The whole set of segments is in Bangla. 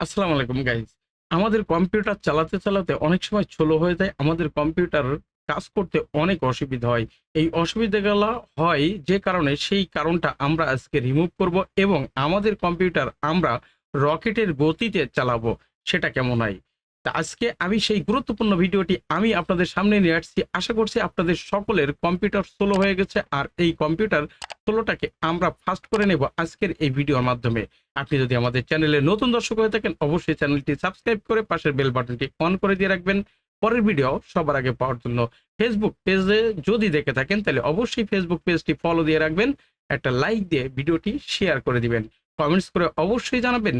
আসসালামু আলাইকুম গাইজ আমাদের কম্পিউটার চালাতে চালাতে অনেক সময় ছোলো হয়ে যায়। আমাদের কম্পিউটার কাজ করতে অনেক অসুবিধা হয়। এই অসুবিধাগুলো হয় যে কারণে সেই কারণটা আমরা আজকে রিমুভ করব এবং আমাদের কম্পিউটার আমরা রকেটের গতিতে চালাবো। সেটা কেমন হয়? তা আজকে আমি সেই গুরুত্বপূর্ণ ভিডিওটি আমি আপনাদের সামনে নিয়ে আসছি। আশা করছি আপনাদের সকলের কম্পিউটার স্লো হয়ে গেছে। আর এই কম্পিউটার স্লোটাকে আমরা ফাস্ট করে নেব আজকের এই ভিডিওর মাধ্যমে। আপনি যদি আমাদের চ্যানেলে নতুন দর্শক হয়ে থাকেন, অবশ্যই চ্যানেলটি সাবস্ক্রাইব করে পাশের বেল বাটনটি অন করে দিয়ে রাখবেন। পরের ভিডিও সবার আগে পাওয়ার জন্য ফেসবুক পেজে যদি দেখে থাকেন, তাহলে অবশ্যই ফেসবুক পেজটি ফলো দিয়ে রাখবেন। একটা লাইক দিয়ে ভিডিওটি শেয়ার করে দিবেন। কমেন্টস করে অবশ্যই জানাবেন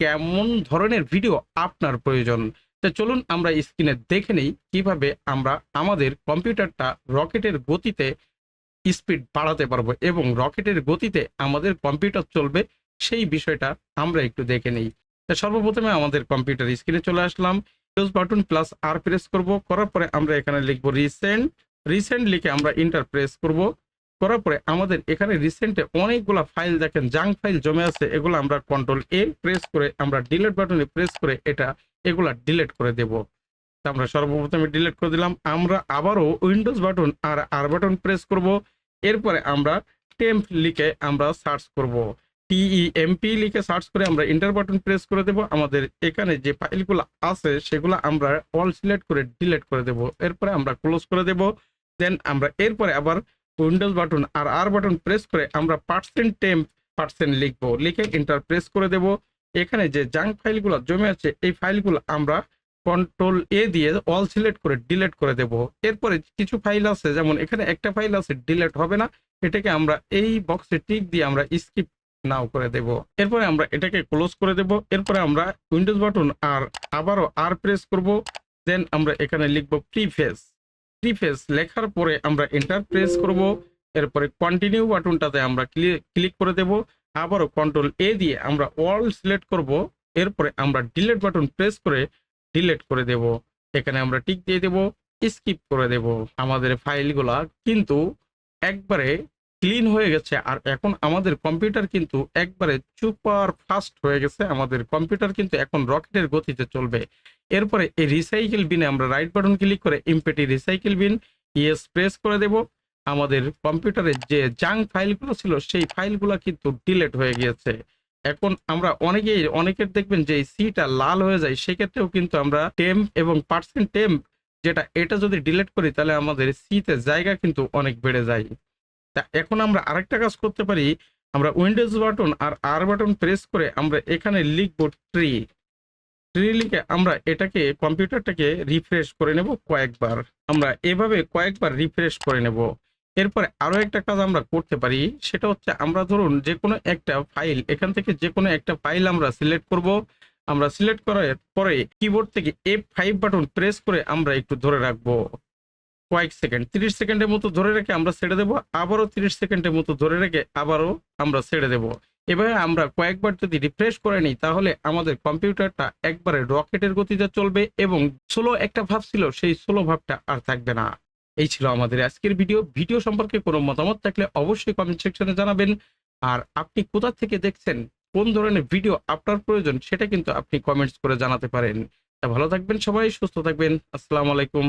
কেমন ধরনের ভিডিও আপনার প্রয়োজন। তো চলুন আমরা স্ক্রিনে দেখে নেই কীভাবে আমরা আমাদের কম্পিউটারটা রকেটের গতিতে স্পিড বাড়াতে পারব এবং রকেটের গতিতে আমাদের কম্পিউটার চলবে, সেই বিষয়টা আমরা একটু দেখে নেই। সর্বপ্রথমে আমাদের কম্পিউটার স্ক্রিনে চলে আসলাম। Close button plus R press করব, করার পরে আমরা এখানে লিখব রিসেন্ট রিসেন্ট লিখে আমরা ইন্টার প্রেস করব। করার পরে আমাদের এখানে রিসেন্টে অনেকগুলা ফাইল দেখেন জাঙ্ক ফাইল জমে আছে, এগুলো আমরা কন্ট্রোল এ প্রেস করে, আমরা ডিলেট বাটনে প্রেস করে এটা, এগুলা ডিলেট করে দেব। আমরা সর্বপ্রথমে ডিলিট করে দিলাম। আমরা আবারও উইন্ডোজ বাটন আর আর বাটন প্রেস করব। এরপরে আমরা টেম্প লিখে আমরা সার্চ করব। টিইএমপি লিখে সার্চ করে আমরা ইন্টার বাটন প্রেস করে দেব। আমাদের এখানে যে ফাইলগুলো আছে, সেগুলো আমরা অল সিলেক্ট করে ডিলিট করে দেব। এরপরে আমরা ক্লোজ করে দেব। দেন আমরা এরপরে আবার উইন্ডোজ বাটন আর আর বাটন প্রেস করে আমরা পার্সেন্ট টেম্প পার্সেন্ট লিখব। লিখে ইন্টার প্রেস করে দেব। এখানে যে জাঙ্ক ফাইলগুলো জমে আছে, এই ফাইলগুলো আমরা কন্ট্রোল এ দিয়ে অল সিলেক্ট করে ডিলেট করে দেব। এরপরে কিছু ফাইল আছে, যেমন এখানে একটা ফাইল আছে ডিলেট হবে না। এটাকে আমরা এই বক্সে টিক দিয়ে আমরা স্কিপ নাও করে দেব। এরপরে আমরা এটাকে ক্লোজ করে দেব। এরপরে আমরা উইন্ডোজ বাটন আর আবারও আর প্রেস করব। দেন আমরা এখানে লিখব প্রিফেস প্রিফেস লেখার পরে আমরা এন্টার প্রেস করব। এরপরে কন্টিনিউ বাটনটাতে আমরা ক্লিক করে দেব। আবারও কন্ট্রোল এ দিয়ে আমরা অল সিলেক্ট করব। এরপরে আমরা ডিলেট বাটন প্রেস করে ডিলিট করে দেব। এখানে আমরা টিক দিয়ে দেব স্কিপ করে দেব। আমাদের ফাইলগুলা কিন্তু একবারে ক্লিন হয়ে গেছে। আর এখন আমাদের কম্পিউটার কিন্তু একবারে সুপার ফাস্ট হয়ে গেছে। আমাদের কম্পিউটার কিন্তু এখন রকেটের গতিতে চলবে। এরপরে এই রিসাইকেল বিনে আমরা রাইট বাটন ক্লিক করে empty recycle bin yes press করে দেব। আমাদের কম্পিউটারের যে জাঙ্ক ফাইলগুলো ছিল, সেই ফাইলগুলো কিন্তু ডিলেট হয়ে গিয়েছে। এখন আমরা অনেকেই, অনেকের দেখবেন যে সিটা লাল হয়ে যায়, সেক্ষেত্রেও কিন্তু আমরা টেম্প এবং পার্সেন্ট টেম্প যেটা, এটা যদি ডিলিট করি, তাহলে আমাদের সিতে জায়গা কিন্তু অনেক বেড়ে যায়। তা এখন আমরা আরেকটা কাজ করতে পারি, আমরা উইন্ডোজ বাটন আর আর বাটন প্রেস করে আমরা এখানে লিখব ট্রি ট্রি লিখে আমরা এটাকে, কম্পিউটারটাকে রিফ্রেশ করে নেব কয়েকবার। আমরা এভাবে কয়েকবার রিফ্রেশ করে নেব। এরপরে আরও একটা কাজ আমরা করতে পারি, সেটা হচ্ছে আমরা ধরুন যে কোনো একটা ফাইল এখান থেকে যে কোনো একটা ফাইল আমরা সিলেক্ট করব। আমরা সিলেক্ট করার পরে কিবোর্ড থেকে এফ ফাইভ বাটন প্রেস করে আমরা একটু ধরে রাখব। কয়েক সেকেন্ড তিরিশ সেকেন্ডের মতো ধরে রেখে আমরা ছেড়ে দেবো। আবারও তিরিশ সেকেন্ডের মতো ধরে রেখে আবারও আমরা ছেড়ে দেবো। এভাবে আমরা কয়েকবার যদি রিফ্রেশ করে নিই, তাহলে আমাদের কম্পিউটারটা একবারে রকেটের গতিতে চলবে এবং স্লো একটা ভাব ছিল, সেই স্লো ভাবটা আর থাকবে না। এই ছিল আমাদের আজকের ভিডিও ভিডিও সম্পর্কে কোনো মতামত থাকলে অবশ্যই কমেন্ট সেকশনে জানাবেন। আর আপনি কোথা থেকে দেখছেন, কোন ধরনের ভিডিও আপনার প্রয়োজন, সেটা কিন্তু আপনি কমেন্টস করে জানাতে পারেন। তা ভালো থাকবেন সবাই, সুস্থ থাকবেন। আসসালামু আলাইকুম।